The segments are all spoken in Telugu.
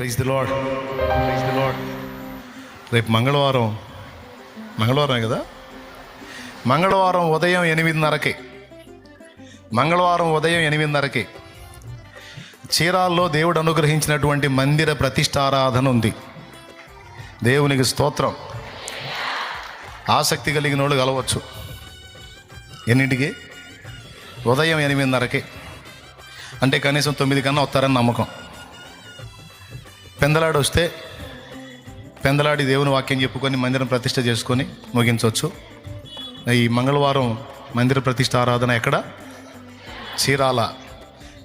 Praise the lord praise the lord రేపు మంగళవారం మంగళవారమే కదా? మంగళవారం ఉదయం ఎనిమిదిన్నరకి. మంగళవారం ఉదయం ఎనిమిదిన్నరకి. చీరాల్లో దేవుడు అనుగ్రహించినటువంటి మందిర ప్రతిష్టారాధన ఉంది. దేవునికి స్తోత్రం. ఆసక్తి కలిగిన వాళ్ళు కలవచ్చు. ఎన్నింటికి? ఉదయం ఎనిమిదిన్నరకి. అంటే కనీసం తొమ్మిది కన్నా వస్తారని నమ్మకం. పెందలాడు వస్తే పెందలాడి దేవుని వాక్యం చెప్పుకొని మందిరం ప్రతిష్ట చేసుకొని ముగించవచ్చు ఈ మంగళవారం మందిర ప్రతిష్ట ఆరాధన ఎక్కడ? చీరాల.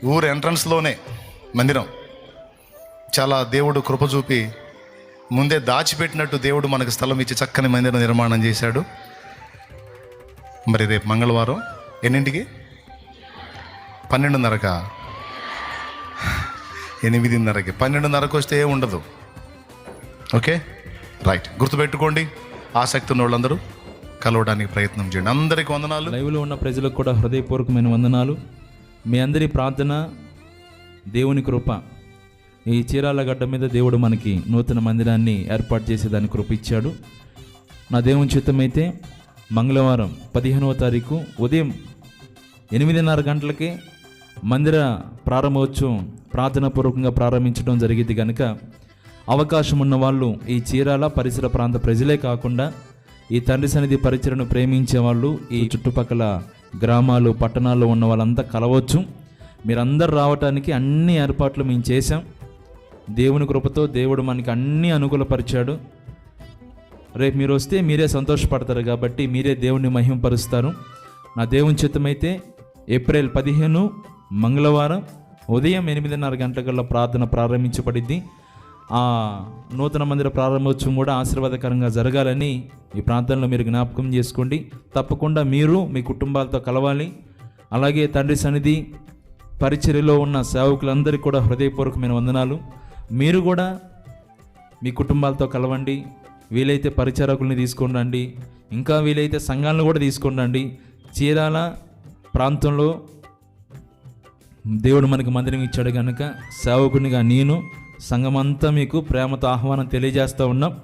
ఊరు ఎంట్రన్స్లోనే మందిరం. చాలా దేవుడు కృప చూపి ముందే దాచిపెట్టినట్టు దేవుడు మనకు స్థలం ఇచ్చి చక్కని మందిరం నిర్మాణం చేశాడు. మరి రేపు మంగళవారం ఎన్నింటికి? పన్నెండున్నరక? ఎనిమిదిన్నరకి. పన్నెండున్నరకు వస్తే ఏం ఉండదు. ఓకే? రైట్. గుర్తుపెట్టుకోండి ఆసక్తి ఉన్న వాళ్ళందరూ కలవడానికి ప్రయత్నం చేయండి. అందరికీ వందనాలు. లైవ్లో ఉన్న ప్రజలకు కూడా హృదయపూర్వకమైన వందనాలు. మీ అందరి ప్రార్థన దేవుని కృప. ఈ చీరాల గడ్డ మీద దేవుడు మనకి నూతన మందిరాన్ని ఏర్పాటు చేసే దాని కృప ఇచ్చాడు. నా దేవుని చిత్తమైతే మంగళవారం పదిహేనవ తారీఖు ఉదయం ఎనిమిదిన్నర గంటలకే మందిర ప్రారంభోత్సవం ప్రార్థనాపూర్వకంగా ప్రారంభించడం జరిగింది కనుక అవకాశం ఉన్న వాళ్ళు ఈ చీరాల పరిసర ప్రాంత ప్రజలే కాకుండా ఈ తండ్రి సన్నిధి పరిచయను ప్రేమించే వాళ్ళు ఈ చుట్టుపక్కల గ్రామాలు పట్టణాల్లో ఉన్న వాళ్ళంతా కలవచ్చు. మీరందరూ రావటానికి అన్ని ఏర్పాట్లు మేము చేశాం. దేవుని కృపతో దేవుడు మనకి అన్ని అనుకూలపరిచాడు. రేపు మీరు వస్తే మీరే సంతోషపడతారు కాబట్టి మీరే దేవుణ్ణి మహింపరుస్తారు. నా దేవుని చిత్తమైతే ఏప్రిల్ పదిహేను మంగళవారం ఉదయం ఎనిమిదిన్నర గంటల ప్రార్థన ప్రారంభించబడింది ఆ నూతన మందిర ప్రారంభోత్సవం కూడా ఆశీర్వాదకరంగా జరగాలని ఈ ప్రాంతంలో మీరు జ్ఞాపకం చేసుకోండి. తప్పకుండా మీరు మీ కుటుంబాలతో కలవాలి. అలాగే తండ్రి సన్నిధి పరిచర్యలో ఉన్న సేవకులందరికీ కూడా హృదయపూర్వకమైన వందనాలు. మీరు కూడా మీ కుటుంబాలతో కలవండి. వీలైతే పరిచారకుల్ని తీసుకొని రండి. ఇంకా వీలైతే సంఘాలను కూడా తీసుకొని రండి. చీరాల ప్రాంతంలో దేవుడు మనకి మందిరం ఇచ్చాడు కనుక సేవకునిగా నేను సంఘమంతా మీకు ప్రేమతో ఆహ్వానం తెలియజేస్తూ ఉన్నాం.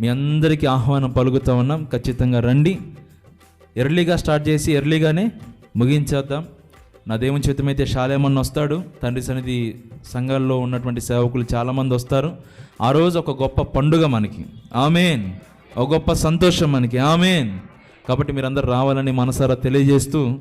మీ అందరికీ ఆహ్వానం పలుకుతూ ఉన్నాం. ఖచ్చితంగా రండి. ఎర్లీగా స్టార్ట్ చేసి ఎర్లీగానే ముగించేద్దాం. నా దేవుని చేతమైతే శాలేమన్న వస్తాడు. తండ్రి సన్నిధి సంఘాల్లో ఉన్నటువంటి సేవకులు చాలామంది వస్తారు. ఆ రోజు ఒక గొప్ప పండుగ మనకి. ఆమెన్. ఒక గొప్ప సంతోషం మనకి. ఆమెన్. కాబట్టి మీరందరూ రావాలని మనసారా తెలియజేస్తూ